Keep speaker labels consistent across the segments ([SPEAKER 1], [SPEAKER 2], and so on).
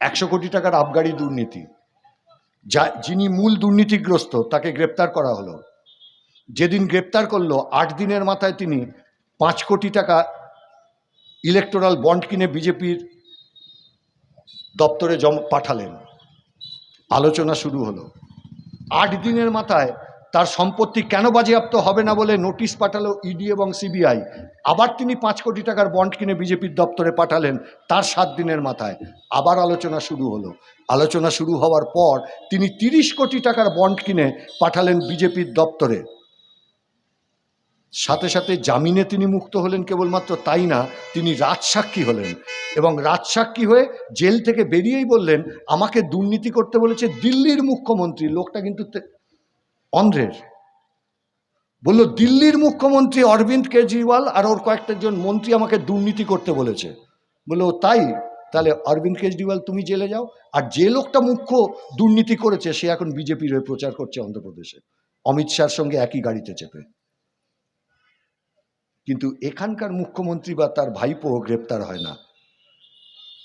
[SPEAKER 1] একশো কোটি টাকার আবগারি দুর্নীতি, যা যিনি মূল দুর্নীতিগ্রস্ত, তাকে গ্রেপ্তার করা হলো। যেদিন গ্রেপ্তার করল, আট দিনের মাথায় তিনি পাঁচ কোটি টাকা ইলেকটোরাল বন্ড কিনে বিজেপির দপ্তরে জম পাঠালেন। আলোচনা শুরু হলো। আট দিনের মাথায় তার সম্পত্তি কেন বাজেয়াপ্ত হবে না বলে নোটিশ পাঠালো ইডি এবং সিবিআই। আবার তিনি পাঁচ কোটি টাকার বন্ড কিনে বিজেপির দপ্তরে পাঠালেন তার সাত দিনের মাথায়। আবার আলোচনা শুরু হলো। আলোচনা শুরু হওয়ার পর তিনি তিরিশ কোটি টাকার বন্ড কিনে পাঠালেন বিজেপির দপ্তরে। সাথে সাথে জামিনে তিনি মুক্ত হলেন কেবলমাত্র তাই না, তিনি রাজসাক্ষী হলেন এবং রাজসাক্ষী হয়ে জেল থেকে বেরিয়েই বললেন, আমাকে দুর্নীতি করতে বলেছে দিল্লির মুখ্যমন্ত্রী। লোকটা কিন্তু অন্ধ্রের। বলল, দিল্লির মুখ্যমন্ত্রী অরবিন্দ কেজরিওয়াল আর ওর কয়েকটা জন মন্ত্রী আমাকে দুর্নীতি করতে বলেছে। বলল তাই? তাহলে অরবিন্দ কেজরিওয়াল তুমি জেলে যাও। আর যে লোকটা মুখ্য দুর্নীতি করেছে, সে এখন বিজেপির হয়ে প্রচার করছে অন্ধ্রপ্রদেশে। অমিত শাহর সঙ্গে একই গাড়িতে চেপে। কিন্তু এখানকার মুখ্যমন্ত্রী বা তার ভাইপো গ্রেপ্তার হয় না।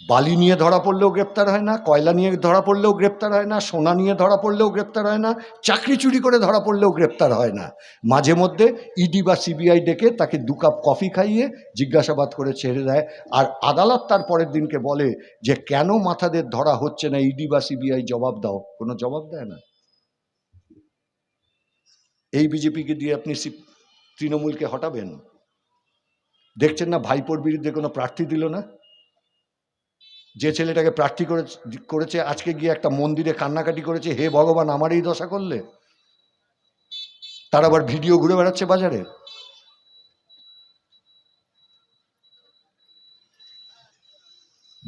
[SPEAKER 1] বালি নিয়ে ধরা পড়লেও গ্রেপ্তার হয় না, কয়লা নিয়ে ধরা পড়লেও গ্রেপ্তার হয় না, সোনা নিয়ে ধরা পড়লেও গ্রেপ্তার হয় না, চাকরি চুরি করে ধরা পড়লেও গ্রেপ্তার হয় না। মাঝে মধ্যে ইডি বা সিবিআই ডেকে তাকে দু কাপ কফি খাইয়ে জিজ্ঞাসাবাদ করে ছেড়ে দেয়। আর আদালত তার পরের দিনকে বলে যে, কেন মাথাদের ধরা হচ্ছে না? ইডি বা সিবিআই জবাব দাও। কোনো জবাব দেয় না। এই বিজেপিকে দিয়ে আপনি তৃণমূলকে হটাবেন? দেখছেন না ভাইপোর বিরুদ্ধে কোনো প্রার্থী দিল না? যে ছেলেটাকে প্রার্থী করে করেছে, আজকে গিয়ে একটা মন্দিরে কান্নাকাটি করেছে, হে ভগবান আমার এই দশা করলে? তার আবার ভিডিও ঘুরে বেড়াচ্ছে বাজারে?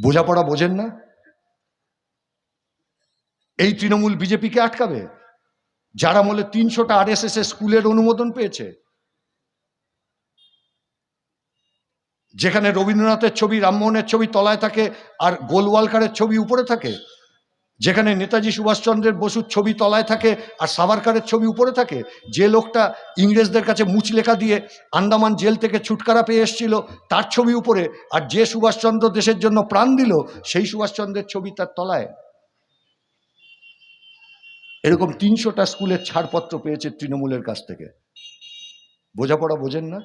[SPEAKER 1] বোঝাপড়া বোঝেন না? এই তৃণমূল বিজেপিকে আটকাবে? যারা বলে তিনশোটা আর এস স্কুলের অনুমোদন পেয়েছে যেখানে রবীন্দ্রনাথের ছবি, রামমোহনের ছবি তলায় থাকে আর গোলওয়ালকারের ছবি উপরে থাকে, যেখানে নেতাজি সুভাষচন্দ্রের বসুর ছবি তলায় থাকে আর সাভারকারের ছবি উপরে থাকে, যে লোকটা ইংরেজদের কাছে মুচ লেখা দিয়ে আন্দামান জেল থেকে ছুটকারা পেয়ে এসেছিল তার ছবি উপরে আর যে সুভাষচন্দ্র দেশের জন্য প্রাণ দিল, সেই সুভাষচন্দ্রের ছবি তার তলায়। এরকম তিনশোটা স্কুলের ছাড়পত্র পেয়েছে তৃণমূলের কাছ থেকে। বোঝাপড়া বোঝেন না?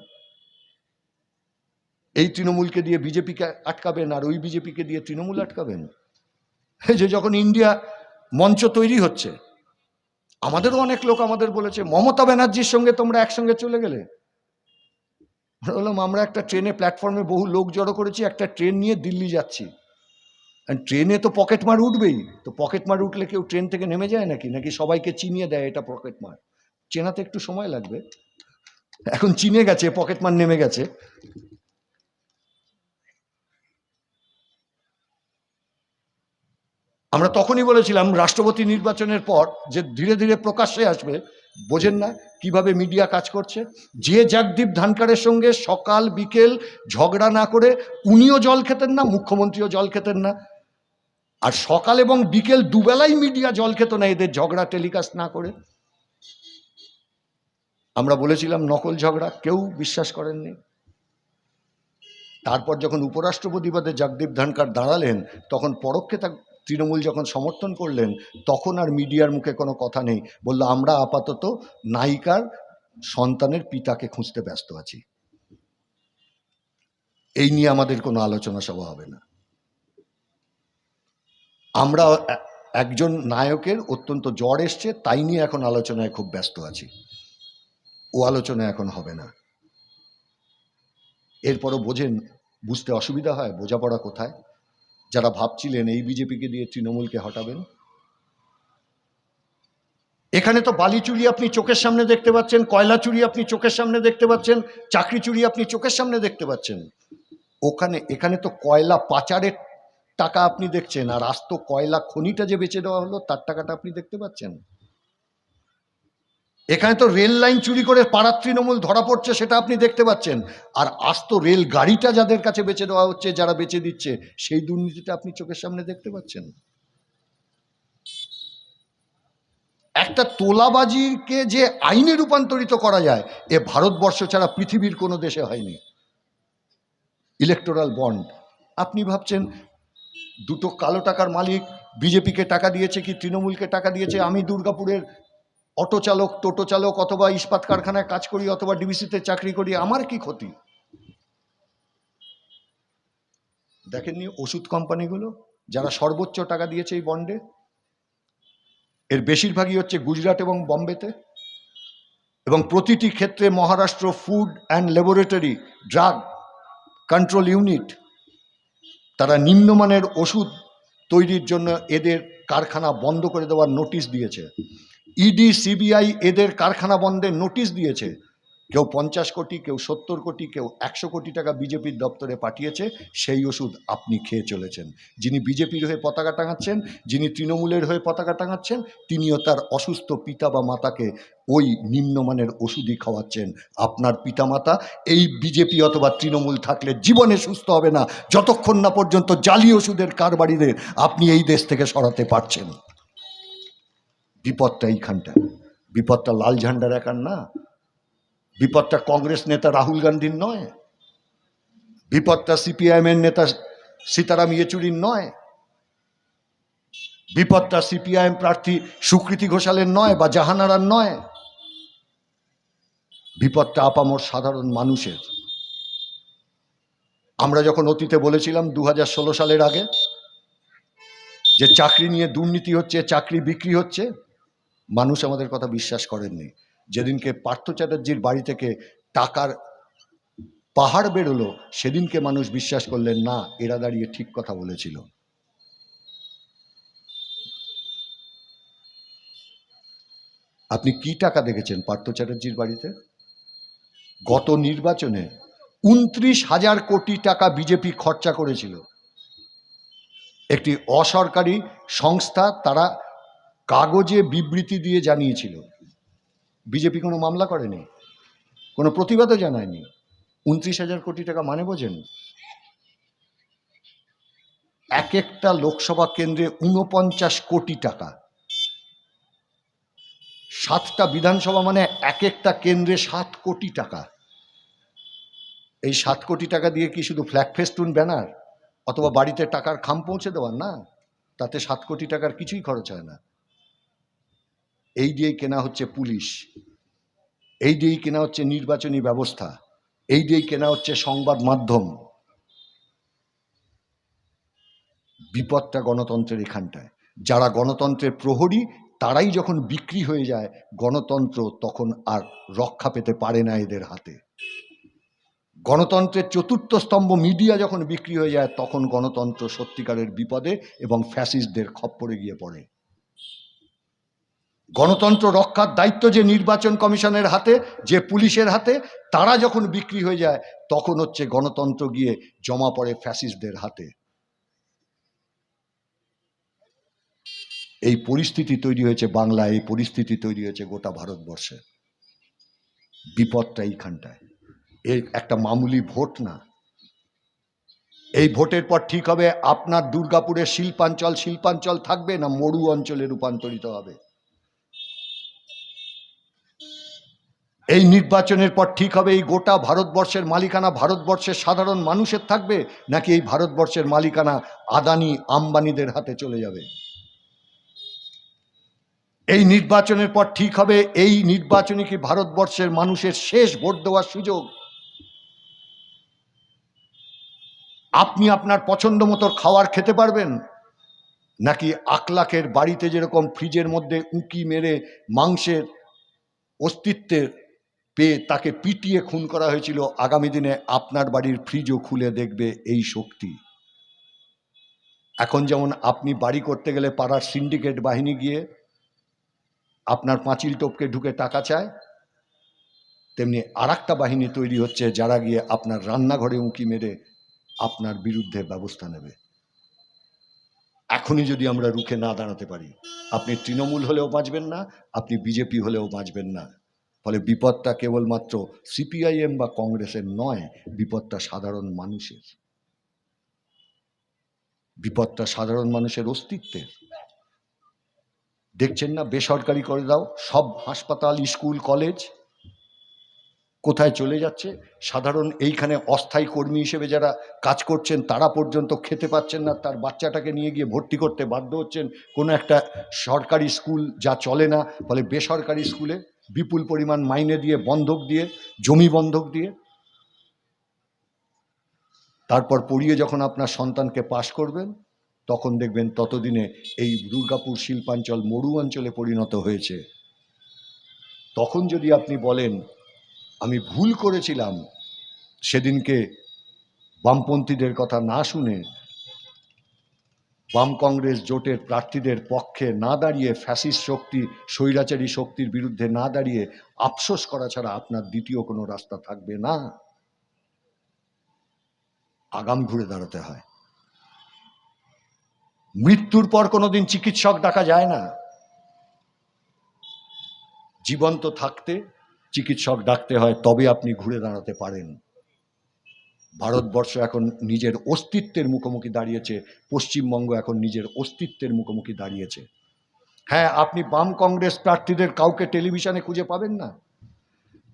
[SPEAKER 1] এই তৃণমূলকে দিয়ে বিজেপিকে আটকাবেন আর ওই বিজেপিকে দিয়ে তৃণমূল আটকাবেন? এই যে যখন ইন্ডিয়া মঞ্চ তৈরি হচ্ছে, আমাদেরও অনেক লোক আমাদের বলেছে, মমতা ব্যানার্জির সঙ্গে তোমরা একসঙ্গে চলে গেলে। বললাম, আমরা একটা ট্রেনে, প্ল্যাটফর্মে বহু লোক জড়ো করেছি, একটা ট্রেন নিয়ে দিল্লি যাচ্ছি। ট্রেনে তো পকেট মার উঠবেই। তো পকেট মার উঠলে কেউ ট্রেন থেকে নেমে যায় নাকি? নাকি সবাইকে চিনিয়ে দেয় এটা পকেট মার? চেনাতে একটু সময় লাগবে। এখন চিনে গেছে, পকেট মার নেমে গেছে। আমরা তখনই বলেছিলাম, রাষ্ট্রপতি নির্বাচনের পর যে ধীরে ধীরে প্রকাশ্যে আসবে, বোঝেন না কীভাবে মিডিয়া কাজ করছে। যে জগদীপ ধানকারের সঙ্গে সকাল, বিকেল ঝগড়া না করে উনিও জল খেতেন না, মুখ্যমন্ত্রীও জল খেতেন না। আর সকাল এবং বিকেল দুবেলাই মিডিয়া জল খেত না, এদের ঝগড়া টেলিকাস্ট না করে। আমরা বলেছিলাম নকল ঝগড়া, কেউ বিশ্বাস করেননি। তারপর যখন উপরাষ্ট্রপতি পদে জগদীপ ধানকার দাঁড়ালেন, তখন পরোক্ষে তা তৃণমূল যখন সমর্থন করলেন, তখন আর মিডিয়ার মুখে কোনো কথা নেই। বলল, আমরা আপাতত নায়িকার সন্তানের পিতাকে খুঁজতে ব্যস্ত আছি। এই নিয়ে আমাদের কোনো আলোচনা সভা হবে না। আমরা একজন নায়কের অত্যন্ত জ্বর এসছে, তাই নিয়ে এখন আলোচনায় খুব ব্যস্ত আছি। ও আলোচনা এখন হবে না। এরপরও বোঝেন, বুঝতে অসুবিধা হয়, বোঝাপড়া কোথায়? যারা ভাবছিলেন এই বিজেপিকে দিয়ে তৃণমূলকে হটাবেন। এখানে তো বালি চুরি আপনি চোখের সামনে দেখতে পাচ্ছেন, কয়লা চুরি আপনি চোখের সামনে দেখতে পাচ্ছেন, চাকরি চুরি আপনি চোখের সামনে দেখতে পাচ্ছেন। ওখানে, এখানে তো কয়লা পাচারের টাকা আপনি দেখছেন, আর আস্ত কয়লা খনিটা যে বেচে দেওয়া হলো, তার টাকাটা আপনি দেখতে পাচ্ছেন। এখানে তো রেল লাইন চুরি করে পাড়ার তৃণমূল ধরা পড়ছে, সেটা আপনি দেখতে পাচ্ছেন। আর আস্ত রেল গাড়িটা যাদের কাছে বেচে দেওয়া হচ্ছে, যারা বেচে দিচ্ছে, সেই দুর্নীতিটা আপনি চোখের সামনে দেখতে পাচ্ছেন? একটা তোলাবাজিকে যে আইনে রূপান্তরিত করা যায়, এ ভারতবর্ষ ছাড়া পৃথিবীর কোনো দেশে হয়নি। Electoral bond. আপনি ভাবছেন, দুটো কালো টাকার মালিক, বিজেপিকে টাকা দিয়েছে কি তৃণমূলকে টাকা দিয়েছে? আমি দুর্গাপুরের অটো চালক টোটো চালক অথবা ইস্পাত কারখানায় কাজ করি অথবা ডিবিসিতে চাকরি করি, আমার কি ক্ষতি? দেখেননি ওষুধ কোম্পানিগুলো? যারা সর্বোচ্চ টাকা দিয়েছে এই বন্ডে? এর বেশিরভাগই হচ্ছে গুজরাট এবং বম্বেতে। এবং প্রতিটি ক্ষেত্রে Maharashtra food and laboratory drug control unit, তারা নিম্নমানের ওষুধ তৈরির জন্য এদের কারখানা বন্ধ করে দেওয়ার নোটিশ দিয়েছে। ইডি সিবিআই এদের কারখানা বন্ধের নোটিশ দিয়েছে। কেউ পঞ্চাশ কোটি, কেউ সত্তর কোটি, কেউ একশো কোটি টাকা বিজেপির দপ্তরে পাঠিয়েছে। সেই ওষুধ আপনি খেয়ে চলেছেন। যিনি বিজেপির হয়ে পতাকা টাঙাচ্ছেন, যিনি তৃণমূলের হয়ে পতাকা টাঙাচ্ছেন, তিনিও তার অসুস্থ পিতা বা মাতাকে ওই নিম্নমানের ওষুধই খাওয়াচ্ছেন। আপনার পিতামাতা, এই বিজেপি অথবা তৃণমূল থাকলে জীবনে সুস্থ হবে না। যতক্ষণ না পর্যন্ত জালি ওষুধের কারবারিদের আপনি এই দেশ থেকে সরাতে পারছেন। বিপদটা এইখানটা। বিপদটা লাল ঝান্ডার একার না। বিপদটা কংগ্রেস নেতা রাহুল গান্ধীর নয়। বিপদটা সিপিআইএমের নেতা সীতারাম ইয়েচুরির নয়। বিপদটা সিপিআইএম প্রার্থী সুকৃতি ঘোষালের নয় বা জাহানারার নয়। বিপদটা আপামর সাধারণ মানুষের। আমরা যখন অতীতে বলেছিলাম দু হাজার ষোলো সালের আগে যে চাকরি নিয়ে দুর্নীতি হচ্ছে, চাকরি বিক্রি হচ্ছে মানুষ আমাদের কথা বিশ্বাস করেননি। যেদিনকে পার্থ চ্যাটার্জির বাড়ি থেকে টাকার পাহাড় বেরোলো, সেদিনকে মানুষ বিশ্বাস করলেন, না, এরা দাঁড়িয়ে ঠিক কথা বলেছিল। আপনি কি টাকা দেখেছেন পার্থ চ্যাটার্জির বাড়িতে? গত নির্বাচনে উনত্রিশ হাজার কোটি টাকা বিজেপি খরচা করেছিল। একটি অসরকারি সংস্থা, তারা কাগজে বিবৃতি দিয়ে জানিয়েছিল। বিজেপি কোনো মামলা করেনি, কোনো প্রতিবাদও জানায়নি। উনত্রিশ হাজার কোটি টাকা মানে বোঝেন? এক একটা লোকসভা কেন্দ্রে উনপঞ্চাশ কোটি টাকা। সাতটা বিধানসভা মানে এক একটা কেন্দ্রে সাত কোটি টাকা। এই সাত কোটি টাকা দিয়ে কি শুধু ফ্ল্যাগ ফেস্টুন ব্যানার অথবা বাড়িতে টাকার খাম পৌঁছে দেওয়ার না? তাতে সাত কোটি টাকার কিছুই খরচ হয় না। এই দিয়েই কেনা হচ্ছে পুলিশ। এই দিয়েই কেনা হচ্ছে নির্বাচনী ব্যবস্থা। এই দিয়েই কেনা হচ্ছে সংবাদ মাধ্যম। বিপদটা গণতন্ত্রের এখানটায়। যারা গণতন্ত্রের প্রহরী, তারাই যখন বিক্রি হয়ে যায়, গণতন্ত্র তখন আর রক্ষা পেতে পারে না এদের হাতে। গণতন্ত্রের চতুর্থ স্তম্ভ মিডিয়া যখন বিক্রি হয়ে যায়, তখন গণতন্ত্র সত্যিকারের বিপদে এবং ফ্যাসিস্টদের খপ্পরে গিয়ে পড়ে। গণতন্ত্র রক্ষার দায়িত্ব যে নির্বাচন কমিশনের হাতে, যে পুলিশের হাতে, তারা যখন বিক্রি হয়ে যায়, তখন হচ্ছে গণতন্ত্র গিয়ে জমা পড়ে ফ্যাসিস্টদের হাতে। এই পরিস্থিতি তৈরি হয়েছে বাংলায়, এই পরিস্থিতি তৈরি হয়েছে গোটা ভারতবর্ষে। বিপদটা এইখানটায়। এর একটা মামুলি ভোট না। এই ভোটের পর ঠিক হবে, আপনার দুর্গাপুরের শিল্পাঞ্চল শিল্পাঞ্চল থাকবে না মরু অঞ্চলে রূপান্তরিত হবে? এই নির্বাচনের পর ঠিক হবে এই গোটা ভারতবর্ষের মালিকানা, ভারতবর্ষের সাধারণ মানুষের থাকবে নাকি এই ভারতবর্ষের মালিকানা আদানি আম্বানিদের হাতে চলে যাবে? এই নির্বাচনের পর ঠিক হবে এই নির্বাচনই কি ভারতবর্ষের মানুষের শেষ ভোট দেওয়ার সুযোগ? আপনি আপনার পছন্দ মতো খাওয়ার খেতে পারবেন? নাকি আকলাকের বাড়িতে যেরকম ফ্রিজের মধ্যে উঁকি মেরে মাংসের অস্তিত্বের পেয়ে তাকে পিটিয়ে খুন করা হয়েছিল। আগামী দিনে আপনার বাড়ির ফ্রিজও খুলে দেখবে এই শক্তি। এখন যেমন আপনি বাড়ি করতে গেলে পাড়ার সিন্ডিকেট বাহিনী গিয়ে আপনার পাঁচিল টপকে ঢুকে টাকা চায়, তেমনি আর বাহিনী তৈরি হচ্ছে যারা গিয়ে আপনার রান্নাঘরে উঁকি মেরে আপনার বিরুদ্ধে ব্যবস্থা নেবে। এখনই যদি আমরা রুখে না দাঁড়াতে পারি, আপনি তৃণমূল হলেও বাঁচবেন না, আপনি বিজেপি হলেও বাঁচবেন না। ফলে বিপদটা কেবলমাত্র সিপিআইএম বা কংগ্রেসের নয়, বিপদটা সাধারণ মানুষের। বিপদটা সাধারণ মানুষের অস্তিত্বের। দেখছেন না, বেসরকারি করে দাও, সব হাসপাতাল, স্কুল, কলেজ কোথায় চলে যাচ্ছে? সাধারণ এইখানে অস্থায়ী কর্মী হিসেবে যারা কাজ করছেন, তারা পর্যন্ত খেতে পাচ্ছেন না, তার বাচ্চাটাকে নিয়ে গিয়ে ভর্তি করতে বাধ্য হচ্ছেন। কোনো একটা সরকারি স্কুল যা চলে না, ফলে বেসরকারি স্কুলে বিপুল পরিমাণ মাইনে দিয়ে, বন্ধক দিয়ে, জমি বন্ধক দিয়ে। তারপর পড়িয়ে যখন আপনার সন্তানকে পাশ করবেন, তখন দেখবেন ততদিনে এই দুর্গাপুর শিল্পাঞ্চল মরু অঞ্চলে পরিণত হয়েছে। তখন যদি আপনি বলেন, আমি ভুল করেছিলাম, সেদিনকে বামপন্থীদের কথা না শুনে বাম কংগ্রেস জোটের প্রার্থীদের পক্ষে না দাঁড়িয়ে ফ্যাসিস্ট শক্তি, স্বৈরাচারী শক্তির বিরুদ্ধে না দাঁড়িয়ে আফসোস করা ছাড়া আপনার দ্বিতীয় কোনো রাস্তা থাকবে না। আগাম ঘুরে দাঁড়াতে হয়। মৃত্যুর পর কোনোদিন চিকিৎসক ডাকা যায় না। জীবন্ত থাকতে চিকিৎসক ডাকতে হয়, তবে আপনি ঘুরে দাঁড়াতে পারেন। ভারতবর্ষ এখন নিজের অস্তিত্বের মুখোমুখি দাঁড়িয়েছে, পশ্চিমবঙ্গ এখন নিজের অস্তিত্বের মুখোমুখি দাঁড়িয়েছে। হ্যাঁ আপনি বাম কংগ্রেস প্রার্থীদের কাউকে টেলিভিশনে খুঁজে পাবেন না?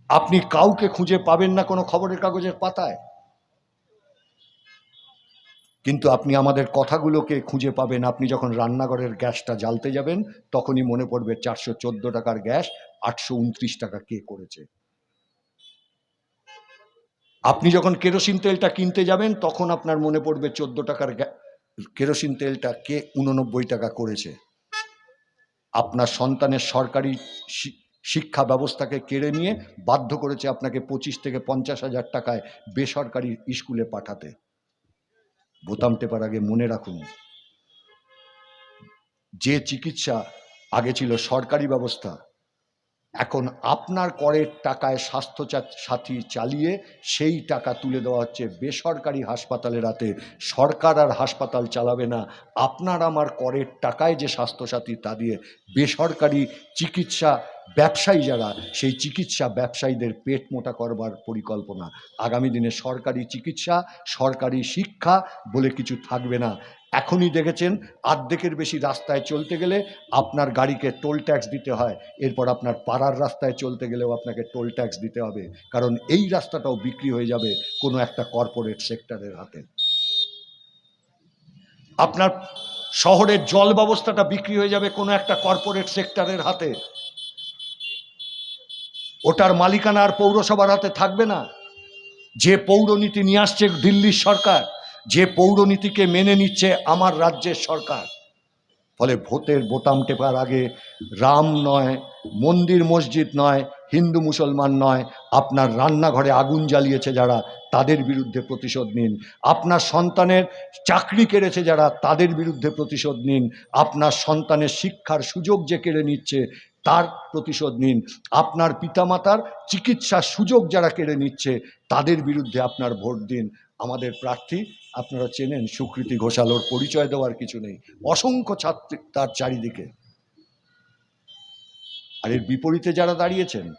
[SPEAKER 1] আপনি কাউকে খুঁজে পাবেন না কোনো খবরের কাগজের পাতায়? কিন্তু আপনি আমাদের কথাগুলোকে খুঁজে পাবেন, আপনি যখন রান্নাঘরের গ্যাসটা জ্বালতে যাবেন, তখনই মনে পড়বে চারশো চোদ্দ টাকার গ্যাস, আটশো উনত্রিশ টাকা কে করেছে। আপনি যখন কেরোসিন তেলটা কিনতে যাবেন, তখন আপনার মনে পড়বে চোদ্দ টাকার কেরোসিন তেলটা কে উননব্বই টাকা করেছে। আপনার সন্তানের সরকারি শিক্ষা ব্যবস্থাকে কেড়ে নিয়ে বাধ্য করেছে আপনাকে পঁচিশ থেকে পঞ্চাশ হাজার টাকায় বেসরকারি স্কুলে পাঠাতে। বোতাম টেপার আগে মনে রাখুন, যে চিকিৎসা আগে ছিল সরকারি ব্যবস্থা এখন আপনার করের টাকায় স্বাস্থ্য সাথী চালিয়ে সেই টাকা তুলে দেওয়া হচ্ছে বেসরকারি হাসপাতালের হাতে সরকার আর হাসপাতাল চালাবে না। আপনার আমার করের টাকায় যে স্বাস্থ্যসাথী তা দিয়ে বেসরকারি চিকিৎসা ব্যবসায়ী যারা, সেই চিকিৎসা ব্যবসায়ীদের পেট মোটা করবার পরিকল্পনা। আগামী দিনে সরকারি চিকিৎসা, সরকারি শিক্ষা বলে কিছু থাকবে না। এখনই দেখেছেন, আর্ধেকের বেশি রাস্তায় চলতে গেলে আপনার গাড়িকে টোল ট্যাক্স দিতে হয়। এরপর আপনার পাড়ার রাস্তায় চলতে গেলেও আপনাকে টোল ট্যাক্স দিতে হবে। কারণ এই রাস্তাটাও বিক্রি হয়ে যাবে কোনো একটা কর্পোরেট সেক্টরের হাতে। আপনার শহরের জল ব্যবস্থাটা বিক্রি হয়ে যাবে কোনো একটা কর্পোরেট সেক্টরের হাতে। ওটার মালিকানা আর পৌরসভার হাতে থাকবে না। যে পৌরনীতি নিয়ে আসছে দিল্লির সরকার যে পৌরনীতিকে মেনে নিচ্ছে আমার রাজ্যের সরকার। ফলে ভোটের বোতাম টেপার আগে রাম নয়, মন্দির মসজিদ নয়, হিন্দু মুসলমান নয়, আপনার রান্নাঘরে আগুন জ্বালিয়েছে যারা, তাদের বিরুদ্ধে প্রতিশোধ নিন। আপনার সন্তানের চাকরি কেড়েছে যারা, তাদের বিরুদ্ধে প্রতিশোধ নিন। আপনার সন্তানের শিক্ষার সুযোগ যে কেড়ে নিচ্ছে তার প্রতিশোধ নিন। আপনার পিতামাতার চিকিৎসার সুযোগ যারা কেড়ে নিচ্ছে, তাদের বিরুদ্ধে আপনার ভোট দিন। আমাদের প্রার্থী, আপনারা চেনেন, সুকৃতি ঘোষালোর পরিচয় দেওয়ার কিছু নেই। অসংখ্য ছাত্রী তার চারিদিকে। আর এর বিপরীতে যারা দাঁড়িয়েছেন,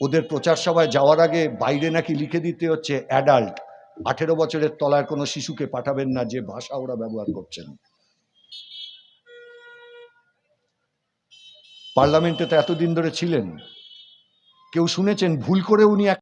[SPEAKER 1] ওদের প্রচার সভায় যাওয়ার আগে বাইরে নাকি লিখে দিতে হচ্ছে অ্যাডাল্ট। আঠেরো বছরের তলার কোনো শিশুকে পাঠাবেন না যে ভাষা ওরা ব্যবহার করছেন। পার্লামেন্টে তো এতদিন ধরে ছিলেন। কেউ শুনেছেন ভুল করে উনি এক